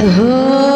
Oh.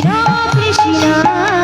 Krishna Krishna